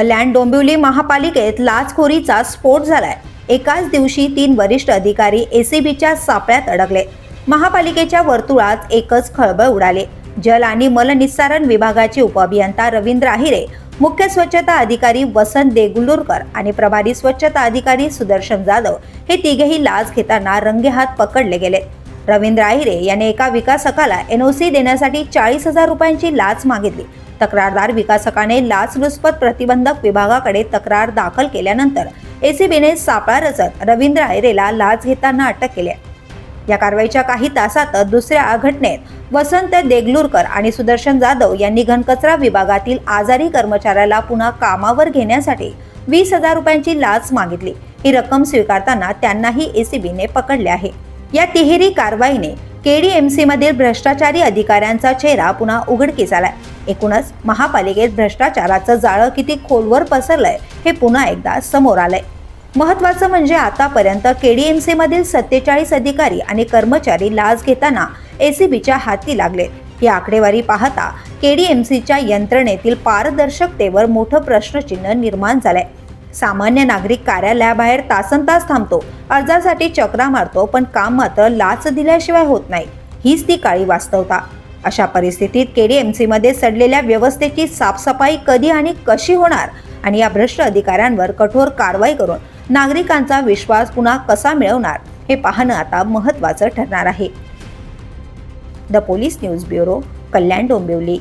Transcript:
कल्याण डोंबिवली महापालिकेत लाचखोरीचा स्फोट झालाय. एकाच दिवशी तीन वरिष्ठ अधिकारी एसीबीच्या सापळ्यात अडकले. महापालिकेच्या वर्तुळात एकच खळबळ उडाले. जल आणि मलनिस्सारण विभागाचे उपअभियंता रवींद्र आहिरे मुख्य स्वच्छता अधिकारी वसंत देगुलूरकर आणि प्रभारी स्वच्छता अधिकारी सुदर्शन जाधव हे तिघेही लाच घेताना रंगेहात पकडले गेले. रवींद्र आहिरे याने एका विकासकाला एनओसी देण्यासाठी चाळीस हजार रुपयांची लाच मागितली. तक्रारदार विकासकाने लाचलुचपत प्रतिबंधक विभागाकडे तक्रार दाखल केल्यानंतर एसीबीने सापळा रचत रवींद्र आयरेला लाच घेताना अटक केली या कारवाईच्या काही तासातच दुसऱ्या घटनेत वसंत देगलूरकर आणि सुदर्शन जाधव यांनी घनकचरा विभागातील आजारी कर्मचाऱ्याला पुन्हा कामावर घेण्यासाठी वीस हजार रुपयांची लाच मागितली. ही रक्कम स्वीकारताना त्यांनाही एसीबीने पकडले आहे. या तिहेरी कारवाईने केडीएमसीमधील भ्रष्टाचारी अधिकाऱ्यांचा चेहरा पुन्हा उघडकीस आलाय. एकूणच महापालिकेत भ्रष्टाचाराचं जाळं किती खोलवर पसरलंय हे पुन्हा एकदा समोर आलंय. महत्वाचं म्हणजे आतापर्यंत केडीएमसीमधील सत्तेचाळीस अधिकारी आणि कर्मचारी लाच घेताना एसीबीच्या हाती लागले. ही आकडेवारी पाहता केडीएमसीच्या यंत्रणेतील पारदर्शकतेवर मोठं प्रश्नचिन्ह निर्माण झालंय. सामान्य नागरिक कार्यालयाबाहेर तासन तास थांबतो. अर्जासाठी चक्रा मारतो पण काम मात्र लाच दिल्याशिवाय होत नाही. हीच ती काळी वास्तवता. अशा परिस्थितीत केडीएमसी मध्ये सडलेल्या व्यवस्थेची साफसफाई कधी आणि कशी होणार? आणि या भ्रष्ट अधिकाऱ्यांवर कठोर कारवाई करून नागरिकांचा विश्वास पुन्हा कसा मिळवणार? हे पाहणं आता महत्त्वाचं ठरणार आहे. The police news bureau Kalyan Dombivli.